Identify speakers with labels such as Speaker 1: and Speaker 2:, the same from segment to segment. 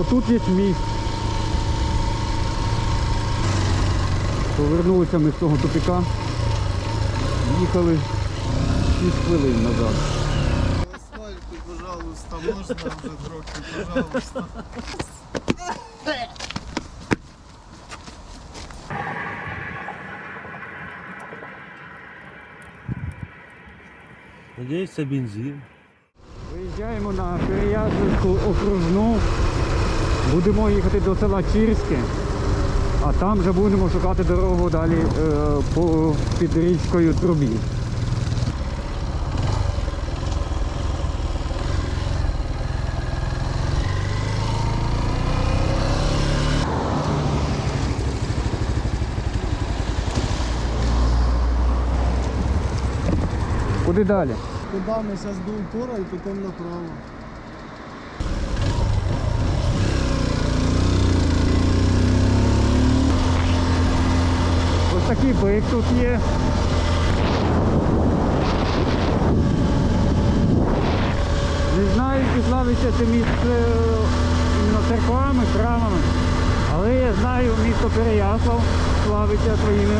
Speaker 1: Отут є міст. Повернулися ми з того тупика. Їхали 6 хвилин назад.
Speaker 2: Асфальту, пожалуйста, можна вже трохи, пожалуйста.
Speaker 3: Надіюсь, це бензин.
Speaker 1: Виїжджаємо на Переяславську окружну. Будемо їхати до села Чирське, а там вже будемо шукати дорогу далі е, по, під річкою Трубі. Куди далі?
Speaker 2: Куда ми зараз до упора і потім направо.
Speaker 1: Такий бик тут є. Не знаю, чи славиться це місце е, церквами, храмами, але я знаю, місто Переяслав славиться своїми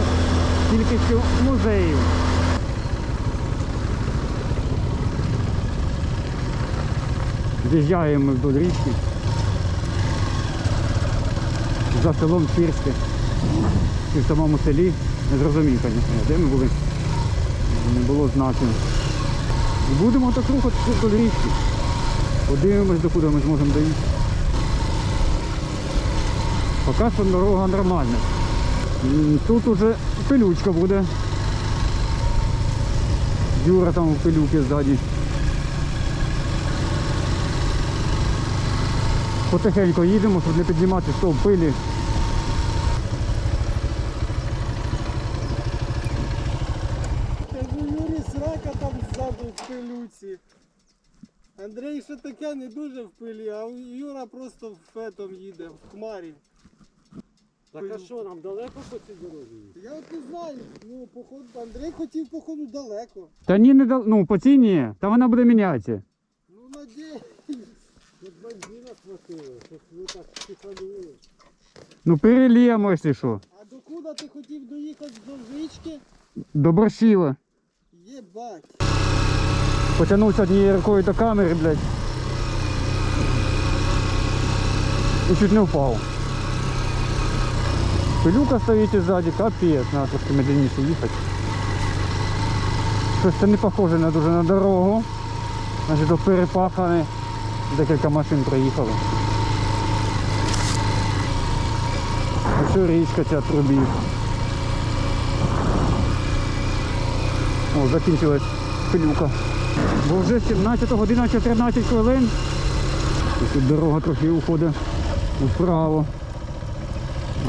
Speaker 1: кількістю музеїв. З'їжджаємо вдоль річки. За селом Чирське. Чи в самому селі. Не зрозумів, звісно, де ми були. Не було знаків. І будемо так рухатися вдоль річки. Подивимось, до куди ми зможемо доїхати. Поки що дорога нормальна. Тут уже пилючка буде. Юра там в пилюки ззаді. Потихеньку їдемо, щоб не піднімати стовп пилі.
Speaker 2: Кажу, Юрій срака там ззаду в пилюці. Андрій ще таке не дуже в пилі, Юра просто фетом їде в хмарі.
Speaker 3: Так а що, нам далеко по цій дорозі?
Speaker 2: Я от не знаю, ну походу Андрій хотів походу далеко.
Speaker 1: Та ні, не дал... ну по цій ні, та вона буде мінятися.
Speaker 2: Ну надіюсь.
Speaker 3: Тут бензина хватило, щось ви так піханули.
Speaker 1: Ну перелємо, якщо що.
Speaker 2: А до куди ти хотів доїхати до річки?
Speaker 1: До борщила.
Speaker 2: Єбать.
Speaker 1: Потягнувся однією рукою до камери, блядь. І чуть не впав. Пилюка стоїть ззаді, капець, треба трошки медленніше їхати. Щось це не похоже на дуже на дорогу. Значить до перепахане. Декілька машин проїхало. Ось що річка ця трубів. О, закінчилась пилюка. Бо вже 17 година 14 хвилин. Тут дорога трохи уходить вправо.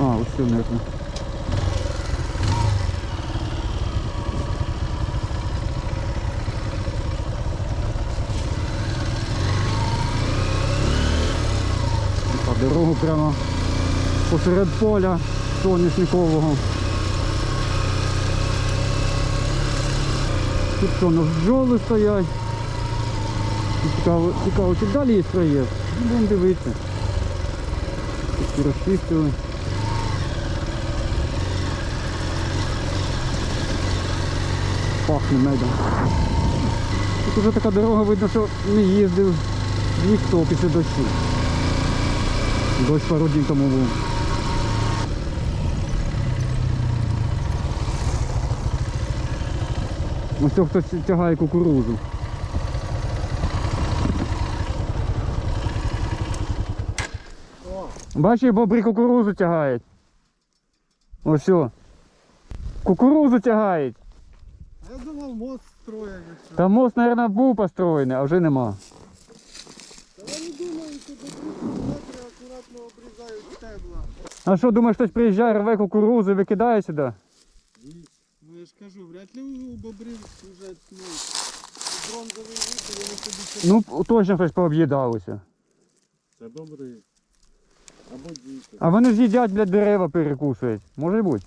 Speaker 1: А, ось це нервно. По дорогу прямо посеред поля соняшникового. Тут що, ну, бджоли стоять. Цікаво, цікаво, чи далі є проєкт? Будемо дивитися. Тут розчистили. Пахне медом. Тут вже така дорога видно, що не їздив ніхто після дощу. Дощ пару днів тому був. Ось хтось тягає кукурузу. Бачиш, бобри кукурузу тягають. Ось. Кукурузу тягають.
Speaker 2: А я думав мост строять.
Speaker 1: Та мост, мабуть, був построєний, а вже нема.
Speaker 2: Та вони думають, що до 3 метри акуратно обрізають стебла.
Speaker 1: А що, думаєш, хтось приїжджає, рве кукурузу і викидає сюди?
Speaker 2: Ну я ж кажу, вряд ли у бобрів вже ну, бронзовий вид, і вони собі.
Speaker 1: Ну, точно хтось пооб'їдалося.
Speaker 3: Це добре. Або діти.
Speaker 1: А вони ж їдять, блядь, дерева перекусують. Може бути.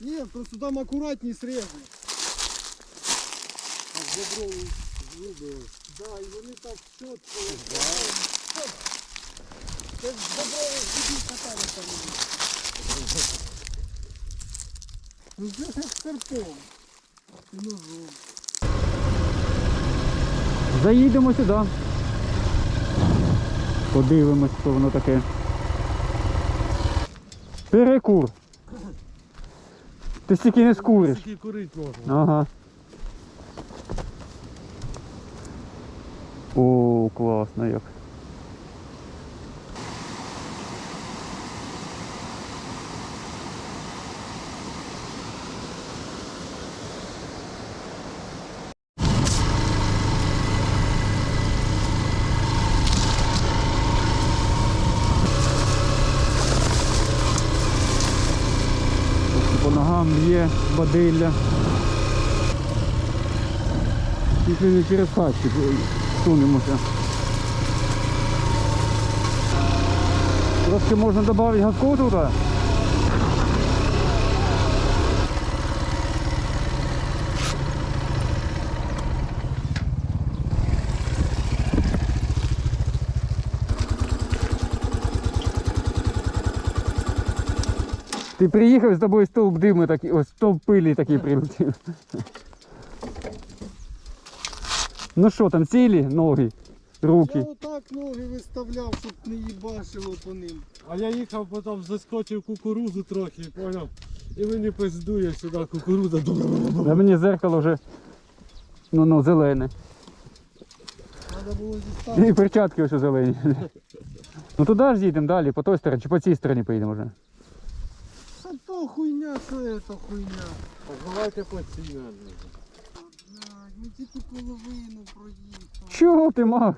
Speaker 2: Ні, просто там акуратні срези.
Speaker 3: Так боброві зуби.
Speaker 2: Да, і вони так чітко. Це ж добровий ходів катання там. Ну це ж як серпом. І ножом.
Speaker 1: Заїдемо сюди. Подивимось, що воно таке. Перекур. Ти стільки не скуриш.
Speaker 3: Тільки курити можна.
Speaker 1: Ага. О, класно як. По ногам є бадилля. Тільки не через хатки сунемося. Трошки можна додати газку туди. Ти приїхав з тобою стовп диму такий, ось стовп пилі такий прилетів. Ну що там, цілі ноги, руки.
Speaker 2: Я отак ноги виставляв, щоб не їбашило по ним.
Speaker 3: А я їхав, потім заскочив кукурузу трохи, поняв? І мені пиздує сюди кукуруза.
Speaker 1: А мені зеркало вже ну, ну, зелене.
Speaker 2: Треба було зіставити.
Speaker 1: І перчатки ось зелені. Ну туди ж їдемо далі, по той стороні, чи по цій стороні поїдемо вже.
Speaker 2: Хуйня, це хуйня?
Speaker 3: Давайте постійно.
Speaker 2: Блядь, ми тільки половину проїхали.
Speaker 1: Чого ти мав?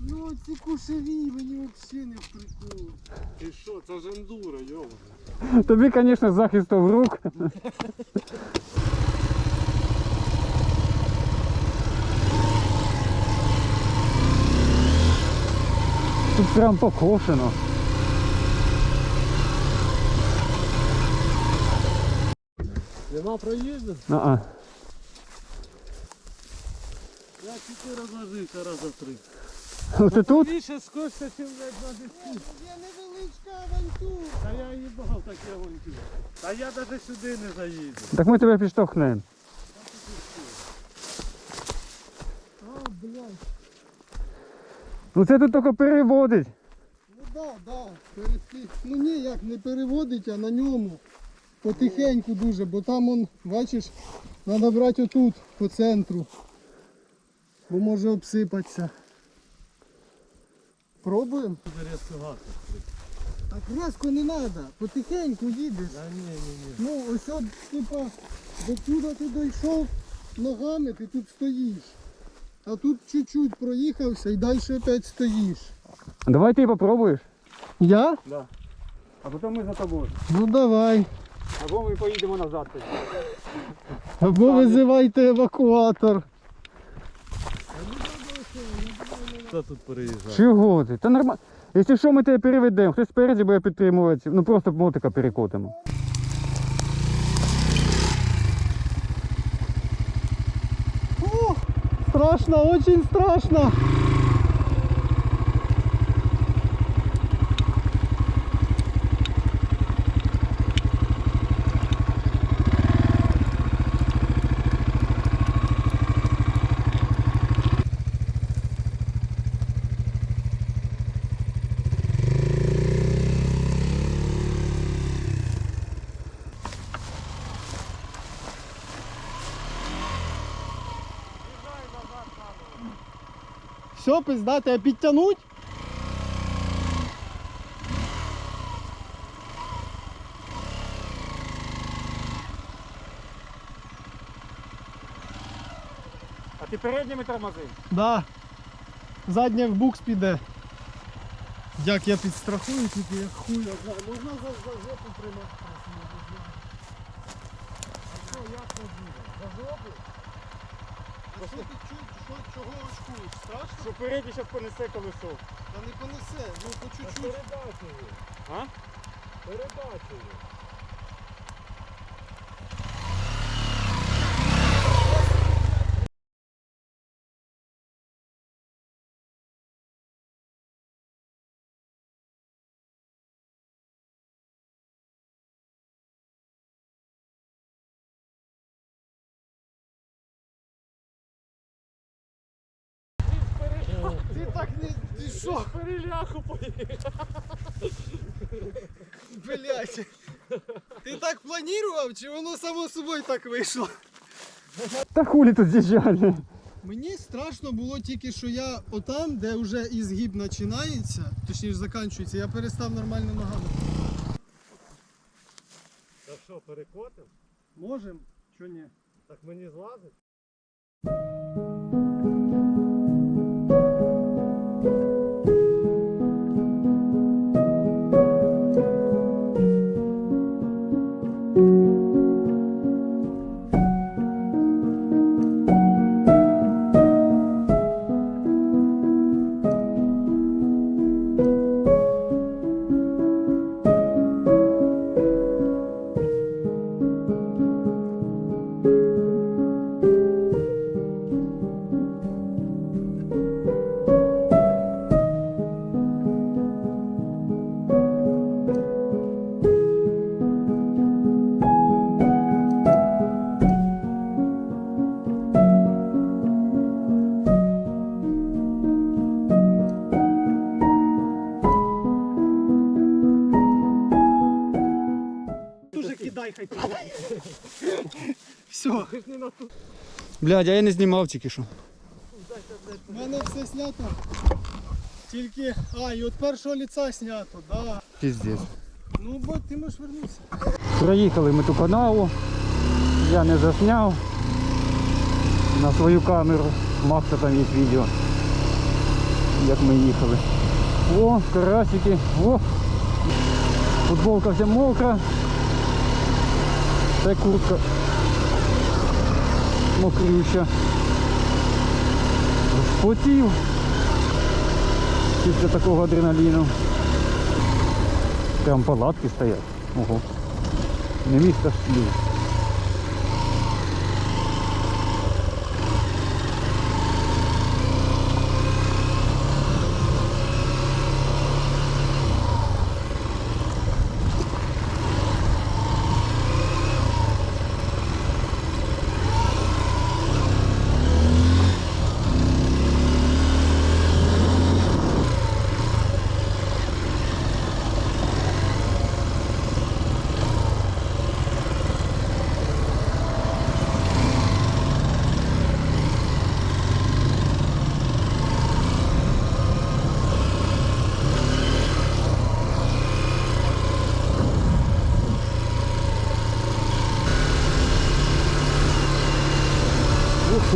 Speaker 2: Ну ці кушеві мені взагалі не в прикол.
Speaker 3: Ти що, це ж ендуро, йома.
Speaker 1: Тобі, звісно, захистом рук. Тут прям покошено.
Speaker 3: Нема проїзду?
Speaker 1: А-а.
Speaker 3: Я тільки розложився раза три.
Speaker 1: Оце тут?
Speaker 3: Більше скочся, чим блядь, на десять.
Speaker 2: Є невеличка авантюра.
Speaker 3: Та я їбав таке авантюр. Та я навіть сюди не заїду.
Speaker 1: Так ми тебе підштовхнемо.
Speaker 2: А, блядь.
Speaker 1: Ну це тут тільки переводить.
Speaker 2: Ну да, да. Ну ні, як не переводить, а на ньому. Потихеньку дуже, бо там он, бачиш, треба брати отут, по центру. Бо може обсипатися. Пробуємо? Так різко не треба, потихеньку їдеш.
Speaker 3: Та ні, ні, ні.
Speaker 2: Ну ось от, типа, до туди ти дійшов ногами, ти тут стоїш. А тут чуть-чуть проїхався і далі опять стоїш.
Speaker 1: Давай ти попробуєш.
Speaker 2: Я?
Speaker 1: Да. А потім ми за тобою.
Speaker 2: Ну давай.
Speaker 1: Або ми поїдемо назад.
Speaker 2: Або визивайте евакуатор.
Speaker 3: Хто тут переїжджає?
Speaker 1: Чого ти? Та нормально. Якщо що, ми тебе переведемо, хтось спереді буде підтримувати, ну просто мотика перекотимо.
Speaker 2: Страшно, очень страшно. Все, пиздати, а підтягнуть?
Speaker 1: А ти передніми тормози?
Speaker 2: Да. Задня в букс піде. Як я підстрахую, тільки як хуй одна. Можна за, за жопу тримати. А що, як це буде? За жопу? А що ти що, чого очкуєш? Страшно?
Speaker 1: Що переді зараз понесе колесо.
Speaker 2: Та не понесе, ну по чуть-чуть.
Speaker 3: Передачу.
Speaker 1: А?
Speaker 3: Передачу.
Speaker 2: Ти так не. Ти що?
Speaker 3: Переляху поїхав.
Speaker 2: Блять. Ти так планував, чи воно само собою так вийшло?
Speaker 1: Та хулі тут з'їжджали.
Speaker 2: Мені страшно було тільки, що я отам, де вже ізгиб починається, точніше закінчується, я перестав нормально ногами.
Speaker 3: Так що, перекотим?
Speaker 2: Можем, що ні?
Speaker 3: Так мені злазить?
Speaker 2: Все,
Speaker 1: Блядь, а я не знімав тільки що.
Speaker 2: в мене все снято. Тільки. А, і от першого ліца снято, да.
Speaker 1: Піздець.
Speaker 2: Ну, бо ти можеш вернутися.
Speaker 1: Проїхали ми ту канаву. Я не засняв на свою камеру. Макса там є відео. Як ми їхали. О, карасики, о! Футболка вся мокра. Й куртка мокрюча. Потів після такого адреналіну. Прям палатки стоять. Ого. Не місто слів.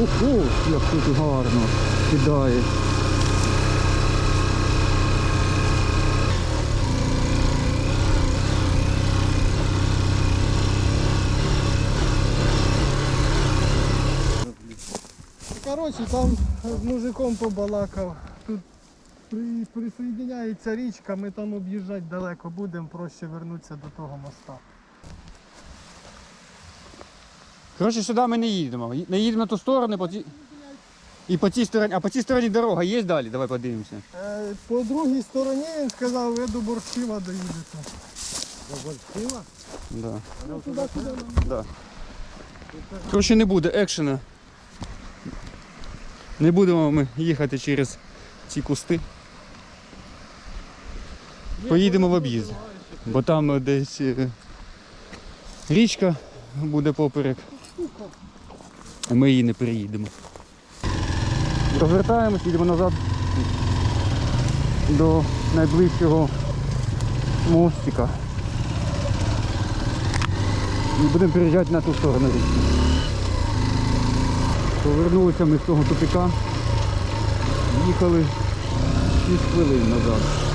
Speaker 1: Охо, як тут гарно кидає.
Speaker 2: Коротше, там з мужиком побалакав. Тут при, присоєдиняється річка, ми там об'їжджати далеко будемо, проще вернутися до того моста.
Speaker 1: Коротше, сюди ми не їдемо. Не їдемо на ту сторону, по ті... і по цій стороні. А по цій стороні дорога є далі? Давай подивимося.
Speaker 2: Е, по другій стороні він сказав, ви до Борщева доїдете.
Speaker 3: До Борщила?
Speaker 1: Да.
Speaker 2: Ну, нам.
Speaker 1: Да. Коротше, не буде екшена. Не будемо ми їхати через ці кусти. Поїдемо в об'їзд. Бо там е, десь е, річка буде поперек. Ми її не переїдемо. Розвертаємось, їдемо назад до найближчого мостика. І будемо переїжджати на ту сторону річки. Повернулися ми з того тупика. Їхали 6 хвилин назад.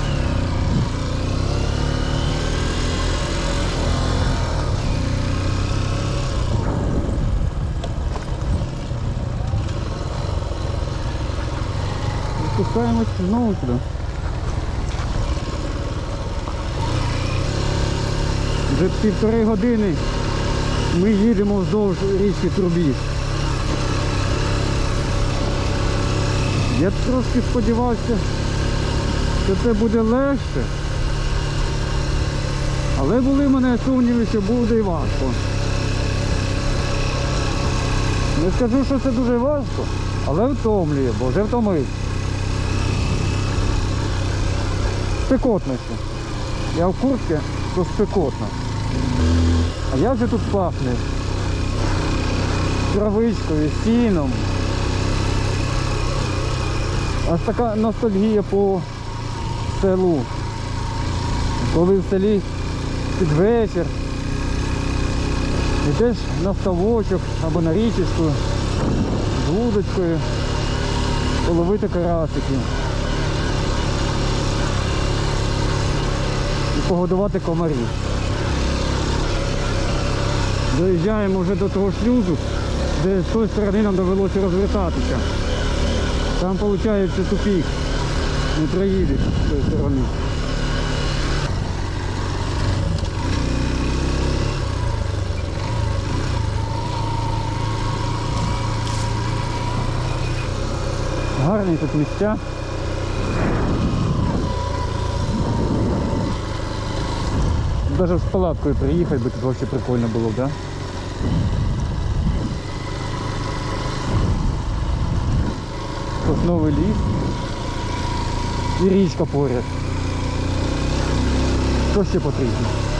Speaker 1: І Спускаємось знову сюди. Вже півтори години ми їдемо вздовж річки Трубіж. Я трошки сподівався, що це буде легше. Але були в мене сумніви, що буде і важко. Не скажу, що це дуже важко, але втомлює, бо вже втомився. Спекотно ще. Я в куртці, то спекотно. А як же тут пахне? Травичкою, сіном. Аж така ностальгія по селу. Коли в селі під вечір йдеш на ставочок або на річечку з вудочкою, половити карасиків. І погодувати комарів. Доїжджаємо вже до того шлюзу, де з тої сторони нам довелося розвертатися. Там виходить тупік. Не проїдеш з тої сторони. Гарні тут місця. Даже с палаткой приехать бы тут вообще прикольно было, да? Сосновий ліс і річка поряд. Що ще потрібно?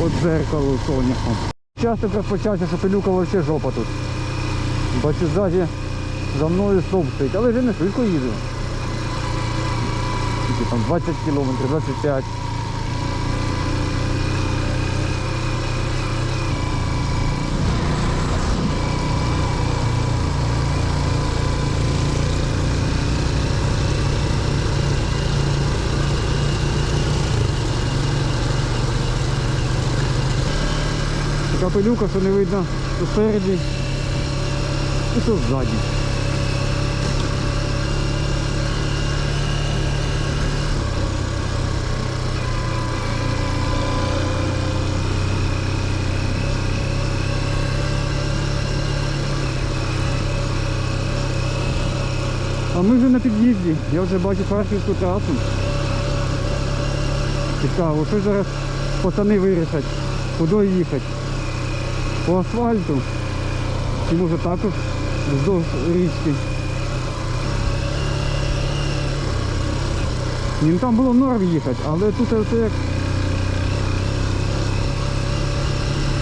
Speaker 1: От дзеркало соняхом. Часто так почався, що пилюка вообще жопа тут. Бачу ззаді за мною стоп стоїть, але вже не швидко їду. Там 20 кілометрів, 25. Така пилюка, що не видно що спереді і що ззаді. А ми вже на під'їзді, я вже бачу Харківську трасу. Цікаво, що зараз пацани вирішать, куди їхати. По асфальту. Чи може також вздовж річки. Ні, ну там було норм їхати, але тут оце як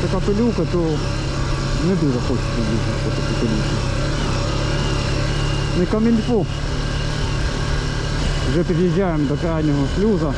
Speaker 1: така пилюка, то не дуже хочеться їхати по такій пилюці. Не камільфо. Вже під'їжджаємо до крайнього шлюза.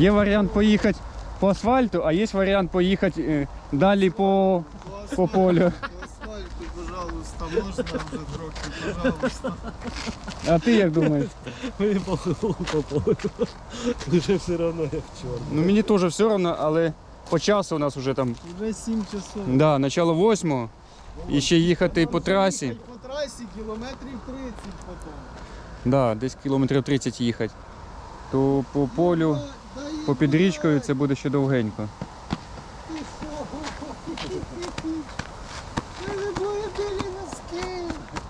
Speaker 1: Є варіант поїхати по асфальту, а є варіант поїхати е, далі по, по полю.
Speaker 2: Асфальту, пожалуйста, можна вже трохи, пожалуйста.
Speaker 1: А ти як думаєш?
Speaker 3: Мені по полю. Вже все одно як чорт.
Speaker 1: Ну мені теж все одно, але по часу у нас вже там,
Speaker 2: Вже 7 часов.
Speaker 1: да, начало восьмого. І ще їхати по трасі.
Speaker 2: По трасі кілометрів 30 потім.
Speaker 1: Да, десь кілометрів 30 їхати. То по полю,
Speaker 2: Та й
Speaker 1: по під річкою це буде ще довгенько.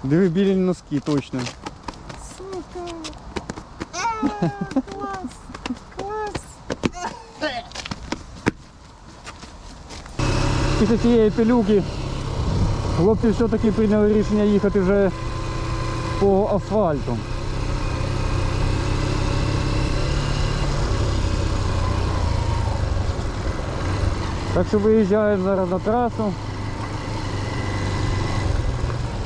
Speaker 1: Диви білі носки точно.
Speaker 2: сука. А, клас, клас.
Speaker 1: Після цієї пилюки хлопці все-таки прийняли рішення їхати вже по асфальту. Так що виїжджаємо зараз на трасу.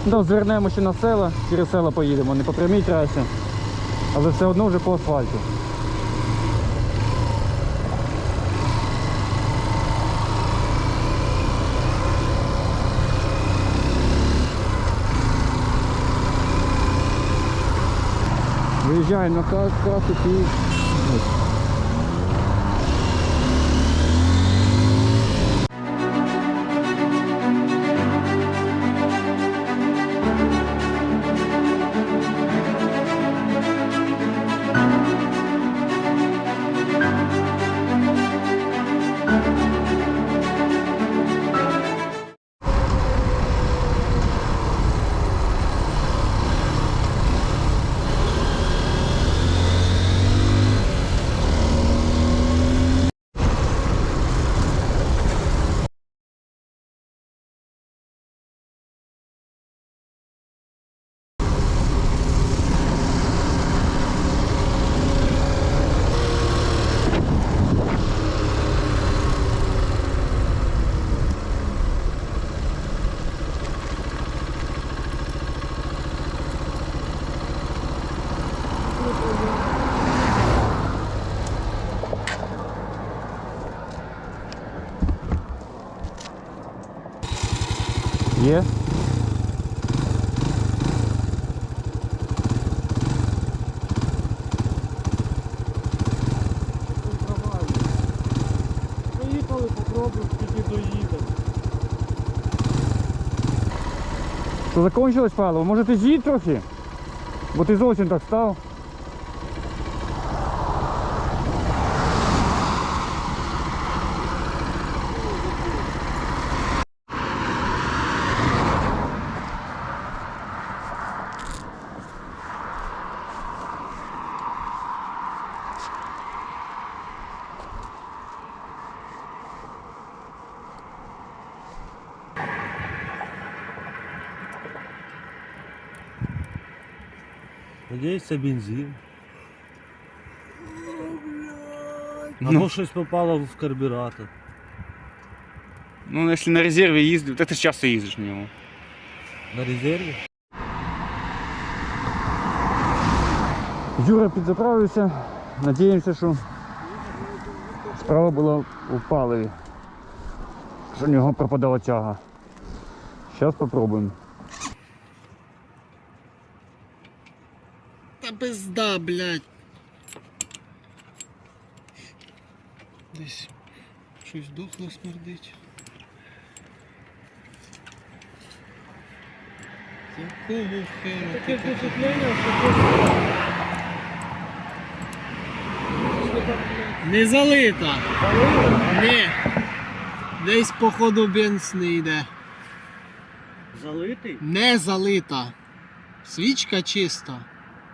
Speaker 1: Ну, звернемо ще на села, через села поїдемо, не по прямій трасі, але все одно вже по асфальту. Виїжджаємо на трасу Київ, Є?
Speaker 3: Поїхали, попробуємо, тільки доїдемо.
Speaker 1: Що закончилось паливо? Може ти з'їдь трохи? Бо ти зовсім так став.
Speaker 4: Це бензин.
Speaker 1: Ну.
Speaker 4: Або щось попало в карбюратор.
Speaker 1: Ну, якщо на резерві їздив, то ти часто їздиш на ньому.
Speaker 4: На резерві?
Speaker 1: Юра підзаправився. Надіємося, що справа була у паливі. Що в нього пропадала тяга. Зараз спробуємо.
Speaker 2: Пизда, блядь. Десь щось дохло смердить. Якого хера
Speaker 3: Таке впечатлення, що
Speaker 2: Не залита. Не. Десь походу бенз не йде.
Speaker 4: Залитий?
Speaker 2: Не залита. Свічка чиста.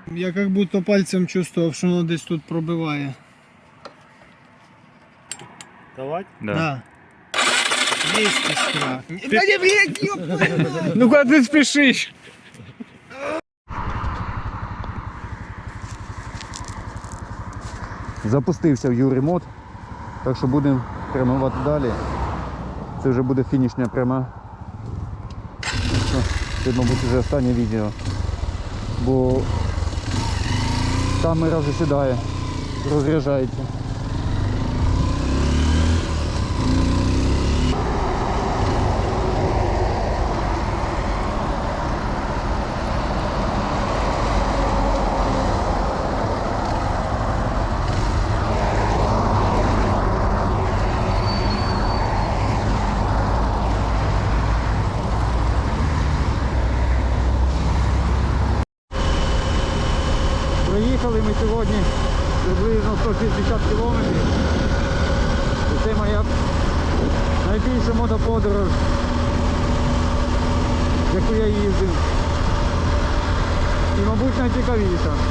Speaker 2: Я як будто пальцем чувствував, що воно десь тут пробиває.
Speaker 4: Давай.
Speaker 2: Да. Есть искра. Да не, блядь,
Speaker 1: Ну куди ти спішиш? Запустився в Юрі мод, так що будемо прямувати далі. Це вже буде фінішня пряма. Це, мабуть, вже останнє відео. Бо камера засідає, розряджається. Проїхали ми сьогодні приблизно 160 кілометрів. І це моя найбільша мотоподорож, яку я їздив. І, мабуть, найцікавіша.